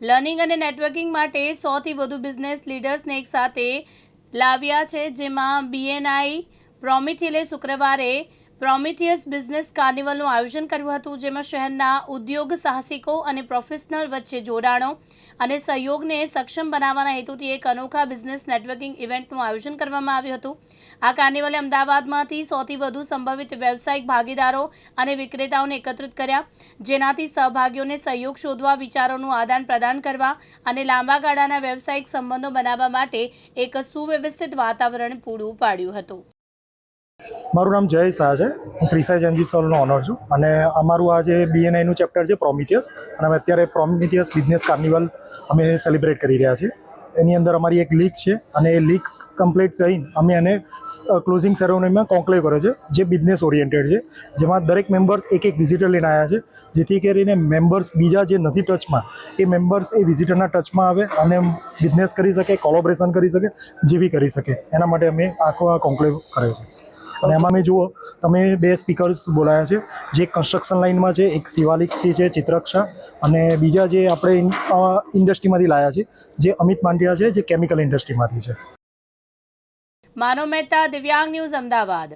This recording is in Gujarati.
લર્નિંગ અને નેટવર્કિંગ માટે સોથી વધુ બિઝનેસ લીડર્સને એક સાથે લાવ્યા છે, જેમાં બીએનઆઈ પ્રોમિથિલે શુક્રવારે પ્રોમિથિયસ બિઝનેસ કાર્નિવલનું આયોજન કર્યું હતું, જેમાં શહેરના ઉદ્યોગ સાહસિકો અને પ્રોફેશનલ વચ્ચે જોડાણો અને સહયોગને સક્ષમ બનાવવાના હેતુથી એક અનોખા બિઝનેસ નેટવર્કિંગ ઇવેન્ટનું આયોજન કરવામાં આવ્યું હતું. આ કાર્નિવલે અમદાવાદમાંથી સૌથી વધુ સંભવિત વ્યવસાયિક ભાગીદારો અને વિક્રેતાઓને એકત્રિત કર્યા, જેનાથી સહભાગીઓને સહયોગ શોધવા, વિચારોનું આદાન પ્રદાન કરવા અને લાંબા ગાળાના વ્યવસાયિક સંબંધો બનાવવા માટે એક સુવ્યવસ્થિત વાતાવરણ પૂરું પાડ્યું હતું. મારું નામ જય શાહ છે. હું પ્રિસાઇઝ એનજી ઓનર છું અને અમારું આ જે બીએનઆઈનું ચેપ્ટર છે પ્રોમિથિયસ અને અમે અત્યારે પ્રોમિથિયસ બિઝનેસ કાર્નિવલ અમે સેલિબ્રેટ કરી રહ્યા છીએ. એની અંદર અમારી એક લીક છે અને એ લીક કમ્પ્લીટ થઈને અમે એને ક્લોઝિંગ સેરેમનીમાં કોન્ક્લેવ કર્યો છે, જે બિઝનેસ ઓરિએન્ટેડ છે. જેમાં દરેક મેમ્બર્સ એક એક વિઝિટર લઈને આવ્યા છે, જેથી કરીને મેમ્બર્સ બીજા જે નથી ટચમાં, એ મેમ્બર્સ એ વિઝિટરના ટચમાં આવે અને બિઝનેસ કરી શકે કોલોબરેશન કરી શકે જેવી કરી શકે. એના માટે અમે આખો આ કોન્ક્લેવ કર્યો છે. અને એમાં મેં જુઓ તમે બે સ્પીકર્સ બોલાયા છે. જે કન્સ્ટ્રક્શન લાઇનમાં છે એક શિવાલિકથી છે ચિત્રક્ષા અને બીજા જે આપણે ઇન્ડસ્ટ્રીમાંથી લાયા છે જે અમિત માંડિયા છે જે કેમિકલ ઇન્ડસ્ટ્રીમાંથી છે. માનવ મહેતા દિવ્યાંગ ન્યૂઝ અમદાવાદ.